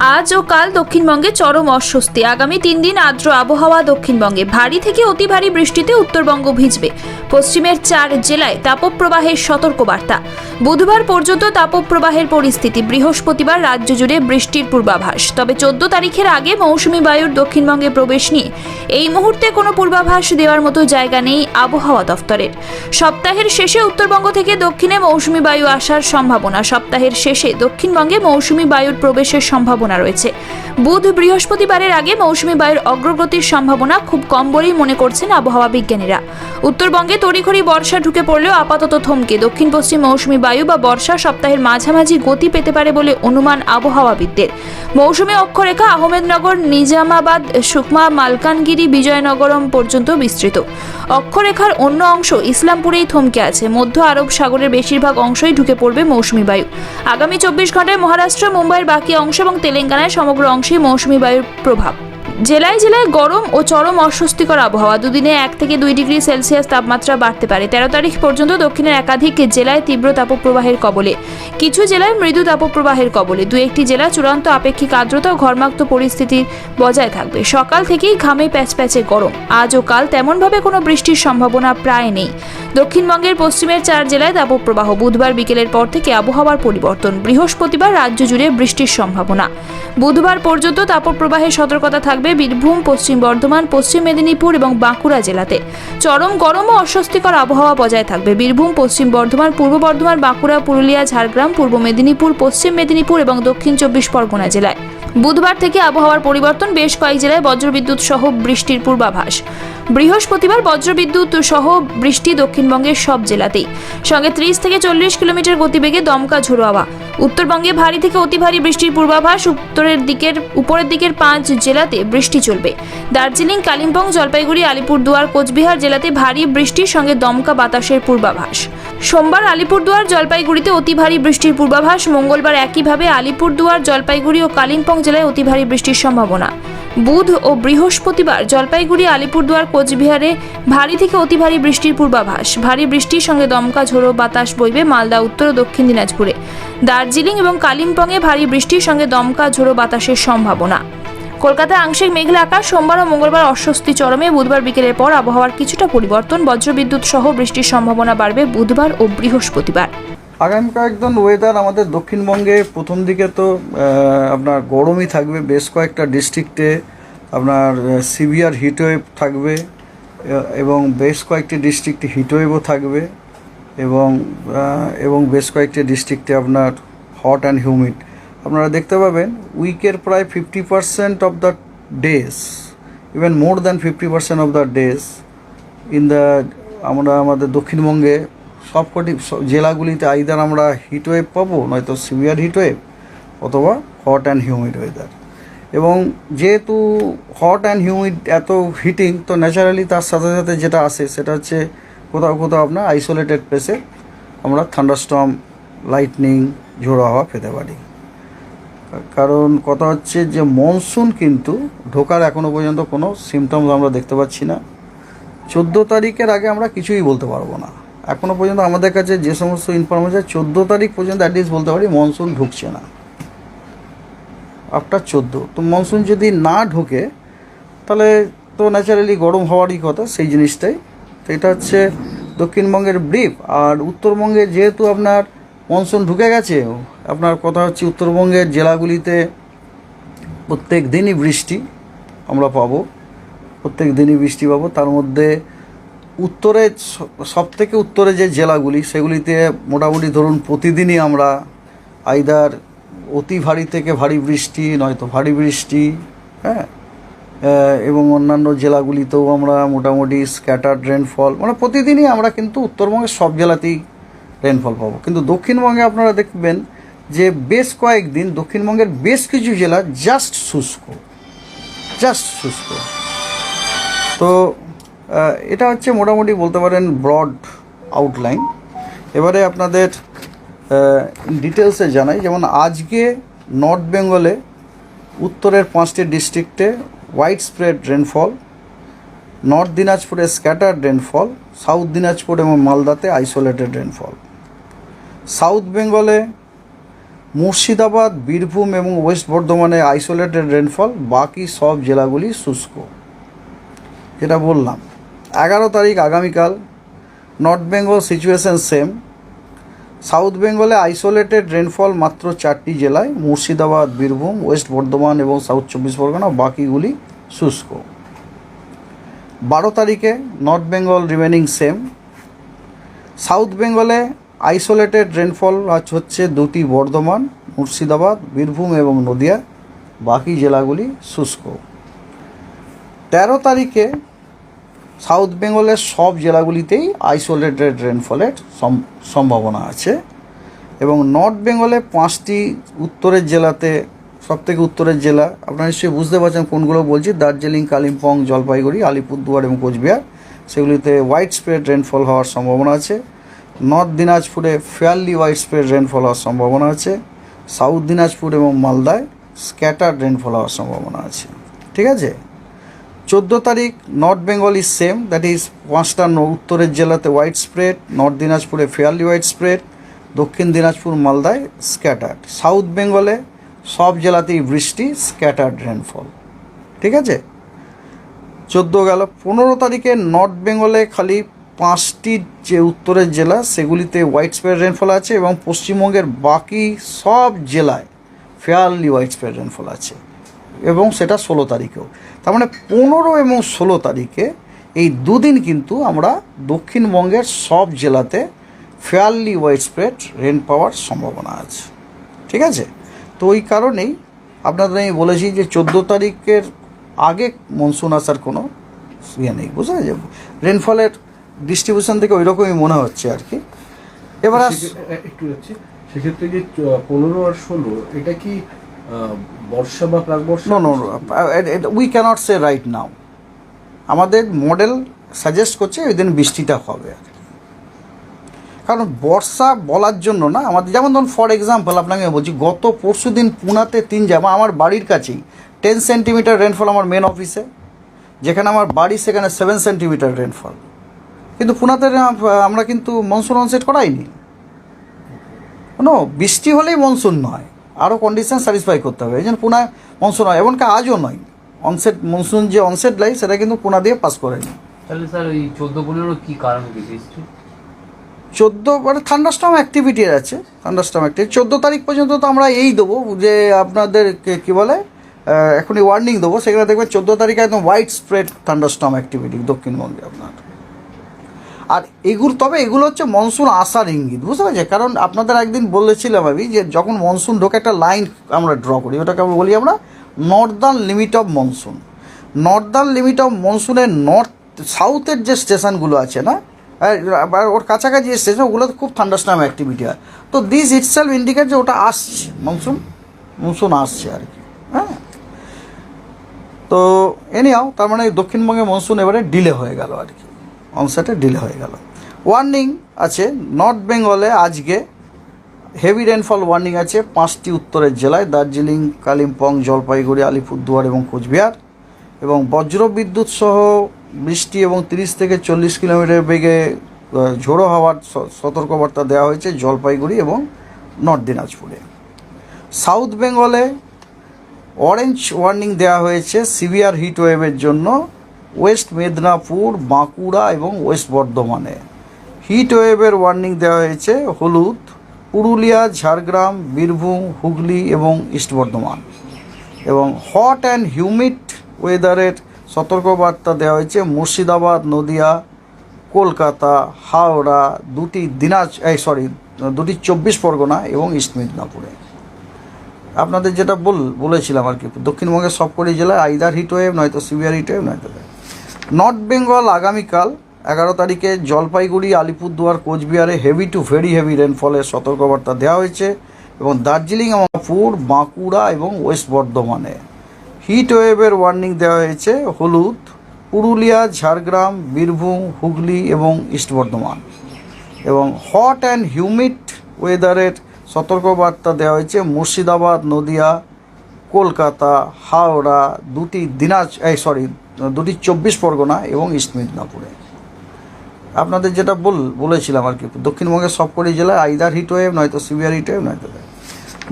আজ ও কাল দক্ষিণবঙ্গে চরম অস্বস্তি। আগামী তিন দিন আর্দ্র আবহাওয়া দক্ষিণবঙ্গে ভারী থেকে অতি ভারী বৃষ্টিতে উত্তরবঙ্গ ভিজবে। পশ্চিমের চার জেলায় তাপপ্রবাহের সতর্কবার্তা। বুধবার পর্যন্ত তাপপ্রবাহের পরিস্থিতি। বৃহস্পতিবার রাজ্য জুড়ে বৃষ্টির পূর্বাভাস। তবে চোদ্দ তারিখের আগে মৌসুমি বায়ুর দক্ষিণবঙ্গে প্রবেশ নিয়ে এই মুহূর্তে কোনো পূর্বাভাস দেওয়ার মতো জায়গা নেই আবহাওয়া দফতরের। সপ্তাহের শেষে উত্তরবঙ্গ থেকে দক্ষিণে মৌসুমি বায়ু আসার সম্ভাবনা। সপ্তাহের শেষে দক্ষিণবঙ্গে মৌসুমি বায়ুর প্রবেশের সম্ভাবনা রয়েছে। বুধ বৃহস্পতিবারের আগে মৌসুমি বায়ুর অগ্রগতির সম্ভাবনা খুব কম বলেই মনে করছেন আবহাওয়া বিজ্ঞানীরা। উত্তরবঙ্গে তড়িঘড়ি বর্ষা ঢুকে পড়লেও আপাতত থমকে। দক্ষিণ পশ্চিম মৌসুমি বায়ু বা বর্ষা সপ্তাহের মাঝামাঝি গতি পেতে পারে বলে অনুমান আবহাওয়াবিদদের। মৌসুমি অক্ষরেখা আহমেদনগর, নিজামাবাদ, সুকমা, মালকানগিরি, বিজয়নগরম পর্যন্ত বিস্তৃত। অক্ষরেখার অন্য অংশ ইসলামপুরেই থমকে আছে। মধ্য আরব সাগরের বেশিরভাগ অংশই ঢুকে পড়বে মৌসুমি বায়ু। আগামী চব্বিশ ঘন্টায় মহারাষ্ট্র, মুম্বাইয়ের বাকি অংশ এবং তেলেঙ্গানায় সমগ্র অংশে মৌসুমি বায়ুর প্রভাব। জেলায় জেলায় গরম ও চরম অস্বস্তিকর আবহাওয়া। দুদিনে এক থেকে দুই ডিগ্রি সেলসিয়াস তাপমাত্রা বাড়তে পারে। তেরো তারিখ পর্যন্ত দক্ষিণের একাধিক জেলায় তীব্র তাপপ্রবাহের কবলে। কিছু জেলায় মৃদু তাপপ্রবাহের কবলে। দু একটি জেলা চূড়ান্ত আপেক্ষিক আর্দ্রতা ও ঘর্মাক্ত পরিস্থিতি বজায় থাকবে। সকাল থেকেই ঘামে প্যাচ প্যাচে গরম। আজ ও কাল তেমনভাবে কোনো বৃষ্টির সম্ভাবনা প্রায় নেই। দক্ষিণবঙ্গের পশ্চিমের চার জেলায় তাপপ্রবাহ। বুধবার বিকেলের পর থেকে আবহাওয়ার পরিবর্তন। বৃহস্পতিবার রাজ্য জুড়ে বৃষ্টির সম্ভাবনা। বুধবার পর্যন্ত তাপপ্রবাহের সতর্কতা থাকবে বীরভূম, পশ্চিম বর্ধমান, পশ্চিম মেদিনীপুর এবং বাঁকুড়া জেলাতে। চরম গরম ও অস্বস্তিকর আবহাওয়া বজায় থাকবে। বীরভূম, পশ্চিম বর্ধমান, পূর্ব বর্ধমান, বাঁকুড়া, পুরুলিয়া, ঝাড়গ্রাম, পূর্ব মেদিনীপুর, পশ্চিম মেদিনীপুর এবং দক্ষিণ চব্বিশ পরগনা জেলায়। বুধবার থেকে আবহাওয়ার পরিবর্তন বেশ কয়েক জেলায় বজ্রবিদ্যুৎ সহ বৃষ্টির পূর্বাভাস। বৃহস্পতিবার বজ্রবিদ্যুৎ সহ বৃষ্টি দক্ষিণবঙ্গের সব জেলাতেই। সঙ্গে ত্রিশ থেকে চল্লিশ কিলোমিটার গতিবেগে দমকা ঝোড়ো হাওয়া উত্তরবঙ্গে ভারী থেকে অতি ভারী বৃষ্টির পূর্বাভাস, উত্তরের দিকের, উপরের দিকের পাঁচ জেলাতে বৃষ্টি চলবে। দার্জিলিং, কালিম্পং, জলপাইগুড়ি, আলিপুরদুয়ার, কোচবিহার জেলাতে ভারী বৃষ্টির সঙ্গে দমকা বাতাসের পূর্বাভাস। সোমবার আলিপুরদুয়ার, জলপাইগুড়িতে অতি ভারী বৃষ্টির পূর্বাভাস, মঙ্গলবার একইভাবে আলিপুরদুয়ার, জলপাইগুড়ি ও কালিম্পং জেলায় অতি ভারী বৃষ্টির সম্ভাবনা। বুধ ও বৃহস্পতিবার জলপাইগুড়ি, আলিপুরদুয়ার, কোচবিহারে ভারী থেকে অতি ভারী বৃষ্টির পূর্বাভাস। ভারী বৃষ্টির সঙ্গে দমকা ঝোড়ো বাতাস বইবে মালদা, উত্তর ও দক্ষিণ দিনাজপুরে। দার্জিলিং এবং কালিম্পংয়ে ভারী বৃষ্টির সঙ্গে দমকা ঝোড়ো বাতাসের সম্ভাবনা। কলকাতায় আংশিক মেঘলা আকাশ, সোমবার ও মঙ্গলবার অস্বস্তি চরমে, বুধবার বিকেলের পর আবহাওয়ার কিছুটা পরিবর্তন, বজ্রবিদ্যুৎ সহ বৃষ্টির সম্ভাবনা বাড়বে বুধবার ও বৃহস্পতিবার। আগামী কয়েকদিন ওয়েদার আমাদের দক্ষিণবঙ্গে প্রথম দিকে তো আপনার গরমই থাকবে, বেশ কয়েকটা ডিস্ট্রিক্টে আপনার সিভিয়ার হিটওয়েভ থাকবে এবং বেশ কয়েকটি ডিস্ট্রিক্টে হিটওয়েভও থাকবে, এবং এবং বেশ কয়েকটি ডিস্ট্রিক্টে আপনার হট অ্যান্ড হিউমিড আপনারা দেখতে পাবেন উইকের প্রায় fifty percent of the days even more than fifty percent of the days in the আমরা আমাদের দক্ষিণবঙ্গে সবকটি জেলাগুলিতে আইদার আমরা হিটওয়েভ পাবো, নয়তো সিভিয়ার হিটওয়েভ অথবা হট অ্যান্ড হিউমিড ওয়েদার এবং যেহেতু হট অ্যান্ড হিউমিড এত হিটিং তো ন্যাচারালি তার সাথে সাথে যেটা আসে, সেটা হচ্ছে কোথাও কোথাও আপনার আইসোলেটেড প্লেসে আমরা থান্ডারস্টর্ম লাইটনিং ঝোড়ো হাওয়া পেতে পারি। কারণ কথা হচ্ছে যে মনসুন কিন্তু ঢোকার এখনও পর্যন্ত কোনো সিমটমস আমরা দেখতে পাচ্ছি না। চোদ্দ তারিখের আগে আমরা কিছুই বলতে পারব না। এখনও পর্যন্ত আমাদের কাছে যে সমস্ত ইনফরমেশন চোদ্দ তারিখ পর্যন্ত অ্যাটলিস্ট বলতে পারি মনসুন ঢুকছে না। আফটার চোদ্দ। তো মনসুন যদি না ঢোকে, তাহলে তো ন্যাচারালি গরম হওয়ারই কথা সেই জিনিসটাই। তো এটা হচ্ছে দক্ষিণবঙ্গের ব্রিফ আর উত্তরবঙ্গে যেহেতু আপনার মনসুন ঢুকে গেছে, আপনার কথা হচ্ছে উত্তরবঙ্গের জেলাগুলিতে প্রত্যেক দিনই বৃষ্টি আমরা পাবো। প্রত্যেক দিনই বৃষ্টি পাবো। তার মধ্যে উত্তরে সব থেকে উত্তরে যে জেলাগুলি, সেগুলিতে মোটামুটি ধরুন প্রতিদিনই আমরা আইদার অতি ভারী থেকে ভারী বৃষ্টি, নয়তো ভারী বৃষ্টি হ্যাঁ? এবং অন্যান্য জেলাগুলিতেও আমরা মোটামুটি স্ক্যাটার্ড রেনফল মানে প্রতিদিনই আমরা কিন্তু উত্তরবঙ্গের সব জেলাতেই রেনফল পাবো। কিন্তু দক্ষিণবঙ্গে আপনারা দেখবেন যে বেশ কয়েকদিন দক্ষিণবঙ্গের বেশ কিছু জেলা জাস্ট শুষ্ক জাস্ট শুষ্ক। তো এটা হচ্ছে মোটামুটি বলতে পারেন ব্রড আউটলাইন এবারে আপনাদের ডিটেলসে জানাই। যেমন আজকে নর্থ বেঙ্গলে উত্তরের পাঁচটি ডিস্ট্রিক্টে হোয়াইট স্প্রেড রেনফল নর্থ দিনাজপুরে স্ক্যাটার্ড রেনফল সাউথ দিনাজপুর এবং মালদাতে আইসোলেটেড রেনফল সাউথ বেঙ্গলে মুর্শিদাবাদ, বীরভূম এবং ওয়েস্ট বর্ধমানে আইসোলেটেড রেনফল বাকি সব জেলাগুলি শুষ্ক। যেটা বললাম। এগারো তারিখ আগামীকাল north Bengal situation same south বেঙ্গলে আইসোলেটেড রেনফল মাত্র চারটি জেলায়, মুর্শিদাবাদ, বীরভূম, ওয়েস্ট বর্ধমান এবং সাউথ চব্বিশ পরগনা, বাকিগুলি শুষ্ক। বারো তারিখে north Bengal remaining same south বেঙ্গলে আইসোলেটেড রেনফল আজ হচ্ছে দুটি বর্ধমান, মুর্শিদাবাদ, বীরভূম এবং নদিয়া। বাকি জেলাগুলি শুষ্ক। তেরো তারিখে সাউথ বেঙ্গলের সব জেলাগুলিতেই আইসোলেটেড রেনফলের সম্ভাবনা আছে এবং নর্থ বেঙ্গলে পাঁচটি উত্তরের জেলাতে সব থেকে উত্তরের জেলা, আপনারা নিশ্চয়ই বুঝতে পারছেন কোনগুলো বলছি, দার্জিলিং, কালিম্পং, জলপাইগুড়ি, আলিপুরদুয়ার এবং কোচবিহার। সেগুলিতে হোয়াইট স্প্রেড রেনফল হওয়ার সম্ভাবনা আছে। নর্থ দিনাজপুরে ফেয়ারলি হোয়াইট স্প্রেড রেনফল হওয়ার সম্ভাবনা আছে। সাউথ দিনাজপুর এবং মালদায় স্ক্যাটার রেনফল হওয়ার সম্ভাবনা আছে। ঠিক আছে? চোদ্দ তারিখ north Bengal is same that is পাঁচটা উত্তরের জেলাতে হোয়াইট স্প্রেড নর্থ দিনাজপুরে ফেয়ারলি হোয়াইট স্প্রেড দক্ষিণ দিনাজপুর মালদায় স্ক্যাটার্ড সাউথ বেঙ্গলে সব জেলাতেই বৃষ্টি স্ক্যাটার্ড রেনফল ঠিক আছে? চোদ্দ গেল। পনেরো তারিখে নর্থ বেঙ্গলে খালি পাঁচটি যে উত্তরের জেলা, সেগুলিতে হোয়াইট স্প্রেড রেনফল আছে এবং পশ্চিমবঙ্গের বাকি সব জেলায় ফেয়ারলি হোয়াইট স্প্রেড রেনফল আছে এবং সেটা ষোলো তারিখেও। তার মানে পনেরো এবং ষোলো তারিখে এই দুদিন কিন্তু আমরা দক্ষিণবঙ্গের সব জেলাতে ফেয়ারলি হোয়াইট স্প্রেড রেন পাওয়ার সম্ভাবনা আছে। ঠিক আছে? তো ওই কারণেই আপনাদের আমি বলেছি যে চোদ্দ তারিখের আগে মনসুন আসার কোনো ইয়ে নেই বুঝা যায় রেনফলের ডিস্ট্রিবিউশন থেকে ওই রকমই মনে হচ্ছে আর কি। এবার একটু সেক্ষেত্রে যে পনেরো আর ষোলো, এটা কি বর্ষা বা প্রাক বর্ষা? নো নো রাইট নাও আমাদের মডেল সাজেস্ট করছে ওই দিন বৃষ্টিটা হবে আর। কারণ বর্ষা বলার জন্য না, আমাদের যেমন ধরুন ফর এক্সাম্পল আপনাকে বলছি, গত পরশু দিন পুনাতে তিন জামা আমার বাড়ির কাছেই টেন সেন্টিমিটার রেনফল আমার মেন অফিসে যেখানে আমার বাড়ি সেখানে সেভেন সেন্টিমিটার রেনফল কিন্তু পুনাতে আমরা কিন্তু মনসুন অনসেট করাইনি। কোনো বৃষ্টি হলেই মনসুন নয়। আরও কন্ডিশন স্যাটিসফাই করতে হবে। এই জন্য পুনা মনসুন হয় এমনকি আজও নয়। অনসেট মনসুন যে অনসেট লাই সেটা কিন্তু পুনা দিয়ে পাস করেনি। তাহলে স্যার ওই চোদ্দ পনেরো কি কারণ চোদ্দ মানে থান্ডারস্টম অ্যাক্টিভিটি আছে থান্ডারস্টম অ্যাক্টিভিটি চোদ্দ তারিখ পর্যন্ত তো আমরা এই দেবো যে আপনাদের কী বলে এখনই ওয়ার্নিং দেবো সেখানে দেখবেন চোদ্দ তারিখে একদম হোয়াইট স্প্রেড থান্ডারস্টম অ্যাক্টিভিটি দক্ষিণবঙ্গে আপনার। আর এগুলো, তবে এগুলো হচ্ছে মনসুন আসার ইঙ্গিত, বুঝতে পারছি কারণ আপনাদের একদিন বলেছিলাম আমি যে যখন মনসুন ঢোকে, একটা লাইন আমরা ড্র করি, ওটাকে আমরা বলি আমরা northern limit of monsoon. Northern limit of মনসুনের north, সাউথের যে স্টেশনগুলো আছে না ওর কাছাকাছি যে স্টেশন, ওগুলোতে খুব থান্ডারস্টাম অ্যাক্টিভিটি হয়। তো দিস ইটসেলফ ইন্ডিকেট যে ওটা আসছে, মনসুন মনসুন আসছে আর কি হ্যাঁ? তো এনিহাও তার মানে দক্ষিণবঙ্গে মনসুন এবারে ডিলে হয়ে গেল আর কি। অনসেটে ডিলে হয়ে গেল। ওয়ার্নিং আছে নর্থ বেঙ্গলে আজকে হেভি রেনফল ওয়ার্নিং আছে, পাঁচটি উত্তরের জেলায়, দার্জিলিং, কালিম্পং, জলপাইগুড়ি, আলিপুরদুয়ার এবং কোচবিহার এবং বজ্র বিদ্যুৎ সহ বৃষ্টি এবং তিরিশ থেকে চল্লিশ কিলোমিটার বেগে ঝোড়ো হওয়ার সতর্কবার্তা দেওয়া হয়েছে জলপাইগুড়ি এবং নর্থ দিনাজপুরে সাউথ বেঙ্গলে অরেঞ্জ ওয়ার্নিং দেওয়া হয়েছে সিভিয়ার হিট ওয়েভের জন্য। ওয়েস্ট মেদিনীপুর, বাঁকুড়া এবং ওয়েস্ট বর্ধমানে। হিট ওয়েভের ওয়ার্নিং দেওয়া হয়েছে হলুদ, পুরুলিয়া, ঝাড়গ্রাম, বীরভূম, হুগলি এবং ইস্ট বর্ধমান। এবং হট অ্যান্ড হিউমিড ওয়েদারের সতর্কবার্তা দেওয়া হয়েছে মুর্শিদাবাদ, নদিয়া, কলকাতা, হাওড়া দুটি দিনাজ, এই সরি, দুটি চব্বিশ পরগনা এবং ইস্ট মেদিনীপুরে। আপনাদের যেটা বল, বলেছিলাম আর কি, দক্ষিণবঙ্গের সবকটি জেলায় আইদার হিট ওয়েভ, নয়তো সিভিয়ার হিট ওয়েভ, নয়তো নর্থ বেঙ্গল আগামীকাল এগারো তারিখে জলপাইগুড়ি, আলিপুরদুয়ার, কোচবিহারে হেভি টু ভেরি হেভি রেনফলের সতর্কবার্তা দেওয়া হয়েছে এবং দার্জিলিং এবং পুর বাঁকুড়া এবং ওয়েস্ট বর্ধমানে। হিট ওয়েভের ওয়ার্নিং দেওয়া হয়েছে হলুদ, পুরুলিয়া, ঝাড়গ্রাম, বীরভূম, হুগলি এবং ইস্ট বর্ধমান। এবং হট অ্যান্ড হিউমিড ওয়েদারের সতর্কবার্তা দেওয়া হয়েছে মুর্শিদাবাদ, নদিয়া, কলকাতা, হাওড়া, দুটি দিনাজ এই সরি দুটি চব্বিশ পরগনা এবং ইস্ট মেদিনীপুরে আপনাদের যেটা বল, বলেছিলাম আর কি, দক্ষিণবঙ্গের সবকটি জেলায় আইদার হিট ওয়েভ নয়তো সিভিয়ার হিট ওয়েভ নয়তো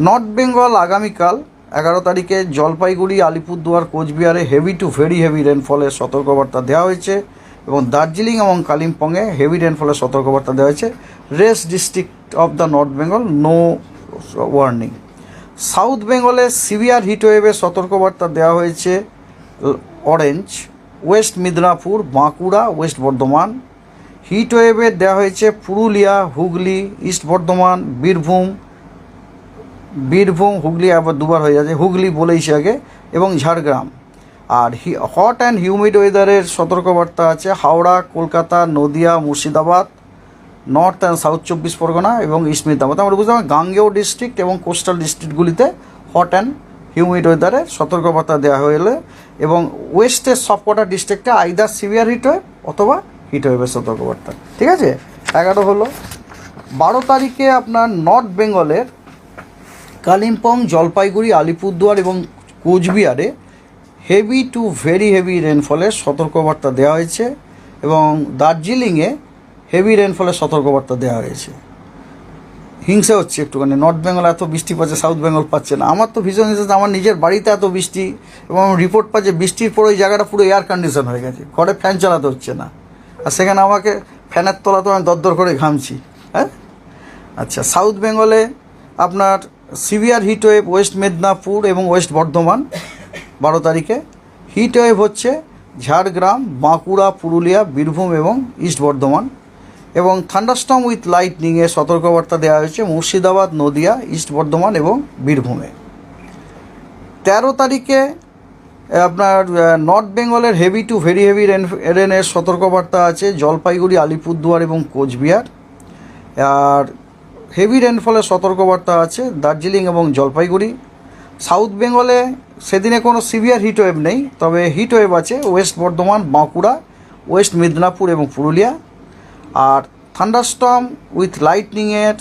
নর্থ বেঙ্গল আগামীকাল, এগারো তারিখে জলপাইগুড়ি, আলিপুরদুয়ার, কোচবিহারে হেভি টু ভেরি হেভি রেনফলের সতর্কবার্তা দেওয়া হয়েছে এবং দার্জিলিং এবং কালিম্পংয়ে হেভি রেনফলের সতর্কবার্তা দেওয়া হয়েছে। Rest district of the north Bengal no warning south বেঙ্গলে সিভিয়ার হিটওয়েভের সতর্কবার্তা দেওয়া হয়েছে orange west Midnapore Bankura west Bardhaman হিটওয়েভের দেওয়া হয়েছে পুরুলিয়া, হুগলি ইস্ট বর্ধমান বীরভূম বীরভূম, হুগলি, আবার দুবার হয়ে যাচ্ছে, হুগলি বলেইছি আগে, এবং ঝাড়গ্রাম। আর হি হট অ্যান্ড হিউমিড ওয়েদারের সতর্কবার্তা আছে Howrah, Kolkata, Nadia, Murshidabad north and south চব্বিশ পরগনা এবং ইস্ট মিদনাবাদ আমরা বুঝলাম গাঙ্গেয় ডিস্ট্রিক্ট এবং কোস্টাল ডিস্ট্রিক্টগুলিতে হট অ্যান্ড হিউমিড ওয়েদারের সতর্কবার্তা দেওয়া হলে এবং ওয়েস্টের সবকটা ডিস্ট্রিক্টে আইদার সিভিয়ার হিট ওয়েভ অথবা হিট ওয়েভের সতর্কবার্তা। ঠিক আছে? এগারো হলো, বারো তারিখে আপনার নর্থ বেঙ্গলের কালিম্পং, জলপাইগুড়ি, আলিপুরদুয়ার এবং কোচবিহারে হেভি টু ভেরি হেভি রেনফলের সতর্কবার্তা দেওয়া হয়েছে এবং দার্জিলিংয়ে হেভি রেনফলের সতর্কবার্তা দেওয়া হয়েছে। হিংসা হচ্ছে একটুখানি। নর্থ বেঙ্গল এত বৃষ্টি পাচ্ছে সাউথ বেঙ্গল পাচ্ছে না। আমার তো ভীষণ হিংসা আমার নিজের বাড়িতে এত বৃষ্টি এবং রিপোর্ট পাচ্ছে বৃষ্টির পরে ওই জায়গাটা পুরো এয়ার কন্ডিশন হয়ে গেছে। ঘরে ফ্যান চালাতে হচ্ছে না। আর সেখানে আমাকে ফ্যানের তলাতে আমি দরদর করে ঘামছি হ্যাঁ? আচ্ছা সাউথ বেঙ্গলে আপনার সিভিয়ার হিটওয়েভ ওয়েস্ট মেদিনীপুর এবং ওয়েস্ট বর্ধমান বারো তারিখে। হিটওয়েভ হচ্ছে ঝাড়গ্রাম, বাঁকুড়া, পুরুলিয়া, বীরভূম এবং ইস্ট বর্ধমান এবং থান্ডারস্টম উইথ লাইটনিংয়ের সতর্কবার্তা দেওয়া হয়েছে মুর্শিদাবাদ, নদিয়া ইস্ট বর্ধমান এবং বীরভূমে। তেরো তারিখে আপনার নর্থ বেঙ্গলের heavy to very heavy rain রেনের সতর্কবার্তা আছে জলপাইগুড়ি, আলিপুরদুয়ার এবং কোচবিহার। আর হেভি রেনফলের সতর্কবার্তা আছে দার্জিলিং এবং জলপাইগুড়ি। সাউথ বেঙ্গলে সেদিনে কোনো সিভিয়ার হিট ওয়েভ নেই, তবে হিট ওয়েভ আছে ওয়েস্ট বর্ধমান, বাঁকুড়া, ওয়েস্ট মিদনাপুর এবং পুরুলিয়া। আর থান্ডারস্টম উইথ লাইটনিংয়ের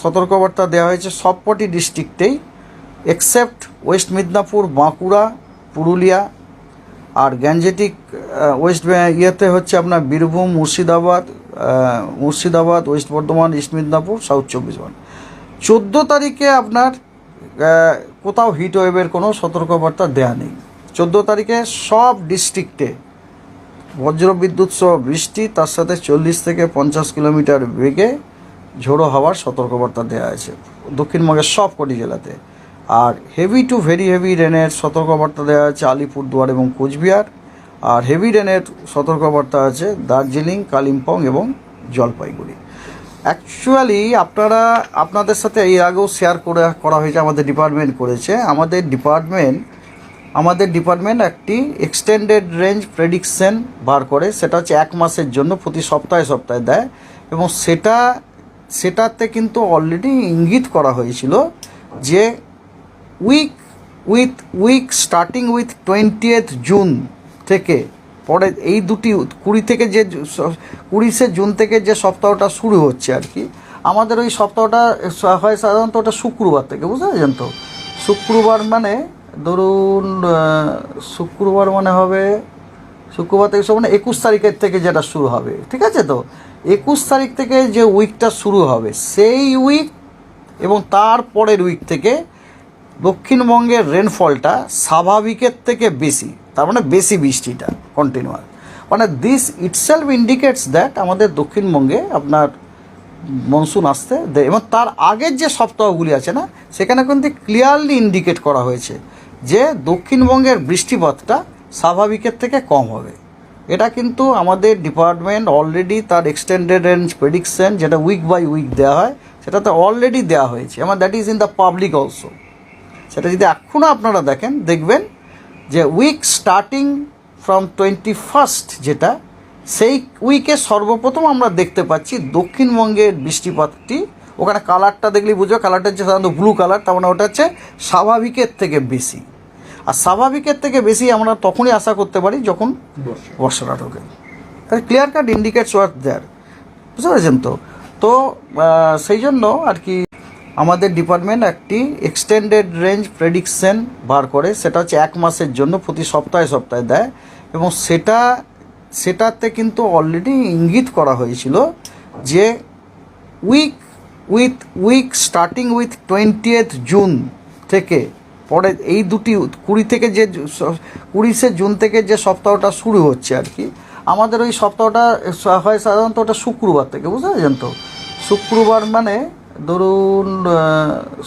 সতর্কবার্তা দেওয়া হয়েছে সবকটি ডিস্ট্রিক্টেই এক্সেপ্ট ওয়েস্ট মিদনাপুর বাঁকুড়া পুরুলিয়া আর গ্যাঞ্জেটিক ওয়েস্ট ইয়েতে হচ্ছে আপনার Birbhum, Murshidabad Murshidabad west Bardhaman east Midnapore south চব্বিশ পরগনা। চোদ্দ তারিখে আপনার কোথাও হিট ওয়েভের কোনো সতর্কবার্তা দেয়া নেই। চোদ্দ তারিখে সব ডিস্ট্রিক্টে বজ্রবিদ্যুৎ সহ বৃষ্টি, তার সাথে চল্লিশ থেকে পঞ্চাশ কিলোমিটার বেগে ঝোড়ো হওয়ার সতর্কবার্তা দেওয়া আছে দক্ষিণবঙ্গের সব কটি জেলাতে। আর হেভি টু ভেরি হেভি রেনের সতর্কবার্তা দেওয়া আছে আলিপুরদুয়ার এবং কোচবিহার। আর হেভি রেনের সতর্কবার্তা আছে দার্জিলিং, কালিম্পং এবং জলপাইগুড়ি। অ্যাকচুয়ালি আপনারা, আপনাদের সাথে এর আগেও শেয়ার করে, করা হয়েছে, আমাদের ডিপার্টমেন্ট করেছে। আমাদের ডিপার্টমেন্ট আমাদের ডিপার্টমেন্ট একটি এক্সটেন্ডেড রেঞ্জ প্রেডিকশন বার করে, সেটা হচ্ছে এক মাসের জন্য প্রতি সপ্তাহে সপ্তাহে দেয় এবং সেটা, সেটাতে কিন্তু অলরেডি ইঙ্গিত করা হয়েছিল যে week with week starting with twentieth June থেকে, পরে এই দুটি কুড়ি থেকে যে, কুড়িশে জুন থেকে যে সপ্তাহটা শুরু হচ্ছে আর কি, আমাদের ওই সপ্তাহটা হয় সাধারণত ওটা শুক্রবার থেকে, বুঝতে পারছেন তো? শুক্রবার মানে ধরুন শুক্রবার মানে হবে, শুক্রবার থেকে মানে একুশ তারিখের থেকে যেটা শুরু হবে, ঠিক আছে তো? একুশ তারিখ থেকে যে উইকটা শুরু হবে, সেই উইক এবং তার পরের উইক থেকে দক্ষিণবঙ্গের রেনফলটা স্বাভাবিকের থেকে বেশি, তার মানে বেশি বৃষ্টিটা কন্টিনিউয়াস মানে দিস ইটসেলফ ইন্ডিকেটস দ্যাট আমাদের দক্ষিণবঙ্গে আপনার মনসুন আসতে এবং তার আগের যে সপ্তাহগুলি আছে না, সেখানে কিন্তু ক্লিয়ারলি ইন্ডিকেট করা হয়েছে। যে দক্ষিণবঙ্গের বৃষ্টিপাতটা স্বাভাবিকের থেকে কম হবে। এটা কিন্তু আমাদের ডিপার্টমেন্ট অলরেডি তার এক্সটেন্ডেড রেঞ্জ প্রেডিকশন যেটা উইক বাই উইক দেওয়া হয়, সেটাতে অলরেডি দেওয়া হয়েছে। আমার that is in the public also সেটা যদি এখনও আপনারা দেখেন, দেখবেন যে week starting from twenty first যেটা, সেই উইকে সর্বপ্রথম আমরা দেখতে পাচ্ছি দক্ষিণবঙ্গের বৃষ্টিপাতটি। ওখানে কালারটা দেখলেই বুঝবে কালারটা হচ্ছে সাধারণত ব্লু কালার তার মানে ওটা হচ্ছে স্বাভাবিকের থেকে বেশি। আর স্বাভাবিকের থেকে বেশি আমরা তখনই আশা করতে পারি যখন বর্ষা বর্ষাটা ঢোকে। তাহলে clear cut indicates worth there বুঝতে পেরেছেন তো? তো সেই জন্য আর কি আমাদের ডিপার্টমেন্ট একটি এক্সটেন্ডেড রেঞ্জ প্রেডিকশন বার করে। সেটা হচ্ছে এক মাসের জন্য প্রতি সপ্তাহে সপ্তাহে দেয়। এবং সেটা, সেটাতে কিন্তু অলরেডি ইঙ্গিত করা হয়েছিল যে week with week starting with twentieth June থেকে পরে এই দুটি কুড়ি থেকে যে কুড়িশে জুন থেকে যে সপ্তাহটা শুরু হচ্ছে আর কি, আমাদের ওই সপ্তাহটা হয় সাধারণত ওটা শুক্রবার থেকে, বুঝতে পারছেন তো? শুক্রবার মানে ধরুন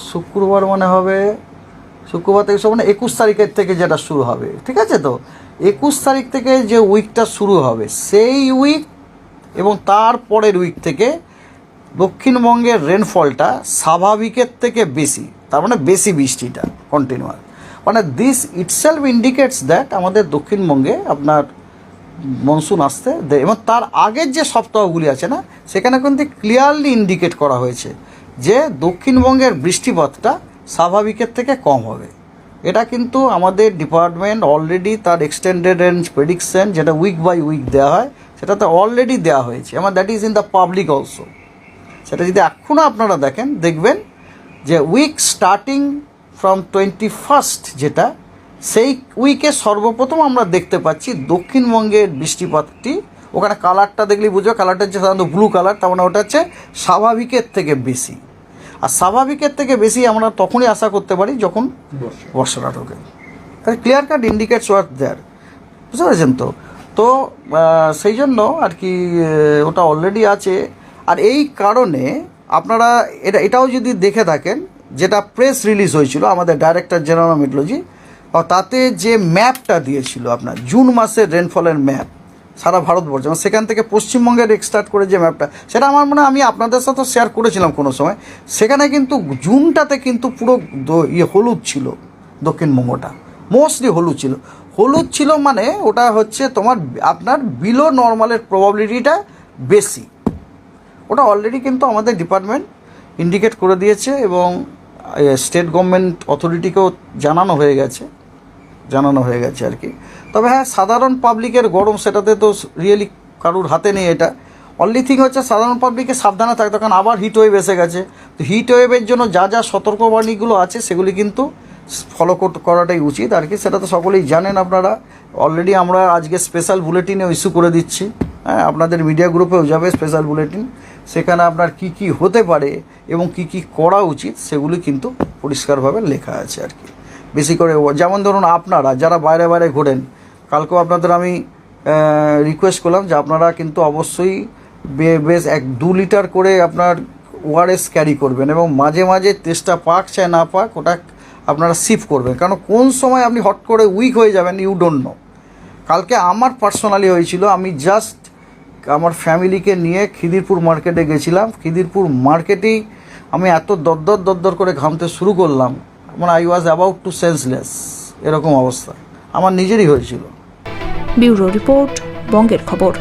শুক্রবার মানে হবে, শুক্রবার থেকে মানে একুশ তারিখের থেকে যেটা শুরু হবে, ঠিক আছে তো? একুশ তারিখ থেকে যে উইকটা শুরু হবে, সেই উইক এবং তার পরের উইক থেকে দক্ষিণবঙ্গের রেনফলটা স্বাভাবিকের থেকে বেশি, তার মানে বেশি বৃষ্টিটা কন্টিনিউয়াস মানে দিস ইটসেলফ ইন্ডিকেটস দ্যাট আমাদের দক্ষিণবঙ্গে আপনার মনসুন আসতে দে- এবং তার আগের যে সপ্তাহগুলি আছে না, সেখানে কিন্তু ক্লিয়ারলি ইন্ডিকেট করা হয়েছে যে দক্ষিণবঙ্গের বৃষ্টিপাতটা স্বাভাবিকের থেকে কম হবে। এটা কিন্তু আমাদের ডিপার্টমেন্ট অলরেডি তার এক্সটেন্ডেড রেঞ্জ প্রেডিকশন যেটা উইক বাই উইক দেওয়া হয়, সেটাতে অলরেডি দেওয়া হয়েছে। এবং that is in the public also সেটা যদি এখনও আপনারা দেখেন দেখবেন যে week starting from twenty first যেটা সেই উইকে সর্বপ্রথম আমরা দেখতে পাচ্ছি দক্ষিণবঙ্গের বৃষ্টিপাতটি। ওখানে কালারটা দেখলেই বুঝবে কালারটা হচ্ছে সাধারণত ব্লু কালার তার মানে ওটা হচ্ছে স্বাভাবিকের থেকে বেশি। আর স্বাভাবিকের থেকে বেশি আমরা তখনই আশা করতে পারি যখন বর্ষা। বর্ষাটা ঢোকে। তাহলে clear cut indicates worth there বুঝতে পেরেছেন তো? তো সেই জন্য আর কি ওটা অলরেডি আছে। আর এই কারণে আপনারা এটা, এটাও যদি দেখে থাকেন, যেটা প্রেস রিলিজ হয়েছিল আমাদের ডাইরেক্টর জেনারেল মেট্রোলজি তাতে যে ম্যাপটা দিয়েছিল আপনার, জুন মাসের রেনফলের ম্যাপ সারা ভারতবর্ষ এবং সেখান থেকে পশ্চিমবঙ্গের এক্সটার্ট করে যে ম্যাপটা সেটা আমার মনে আমি আপনাদের সাথে শেয়ার করেছিলাম কোনো সময়, সেখানে কিন্তু জুনটাতে কিন্তু পুরো ইয়ে হলুদ ছিল, দক্ষিণবঙ্গটা মোস্টলি হলুদ ছিল। হলুদ ছিল মানে ওটা হচ্ছে তোমার, আপনার বিলো নর্মালের প্রবাবিলিটিটা বেশি। ওটা অলরেডি কিন্তু আমাদের ডিপার্টমেন্ট ইন্ডিকেট করে দিয়েছে এবং স্টেট গভর্নমেন্ট অথরিটিকেও জানানো হয়ে গেছে, জানানো হয়ে গেছে আর কি। তবে হ্যাঁ সাধারণ পাবলিকের গরম, সেটাতে তো রিয়েলি কারুর হাতে নেই এটা। অনলি থিং হচ্ছে সাধারণ পাবলিকে সাবধানে থাকতে কারণ আবার হিট ওয়েভ এসে গেছে। তো হিট ওয়েভের জন্য যা যা সতর্কবাণীগুলো আছে, সেগুলি কিন্তু ফলো করাটাই উচিত আর কি। সেটা তো সকলেই জানেন আপনারা। অলরেডি আমরা আজকে স্পেশাল বুলেটিনে ইস্যু করে দিচ্ছি। হ্যাঁ আপনাদের মিডিয়া গ্রুপেও যাবে স্পেশাল বুলেটিন সেখানে আপনার কি কি হতে পারে এবং কি কি করা উচিত সেগুলি কিন্তু পরিষ্কারভাবে লেখা আছে আর কি। বেশি করে যেমন ধরুন আপনারা, যারা বাইরে বাইরে ঘোরেন, কালকেও আপনাদের আমি রিকোয়েস্ট করলাম যে আপনারা কিন্তু অবশ্যই বেশ এক দু লিটার করে আপনার ওআরএস ক্যারি করবেন এবং মাঝে মাঝে তেষ্টা পাক চায় না পাক ওটা আপনারা সিপ করবেন। কারণ কোন সময় আপনি হট করে উইক হয়ে যাবেন ইউ ডোন্ট নো কালকে আমার পার্সোনালি হয়েছিল, আমি জাস্ট আমার ফ্যামিলিকে নিয়ে খিদিরপুর মার্কেটে গেছিলাম। খিদিরপুর মার্কেটেই আমি এত দরদর দরদর করে ঘামতে শুরু করলাম। মানে I was about to senseless এরকম অবস্থা। আমার নিজেরই হয়েছিল। ব্যুরো রিপোর্ট, বঙ্গের খবর।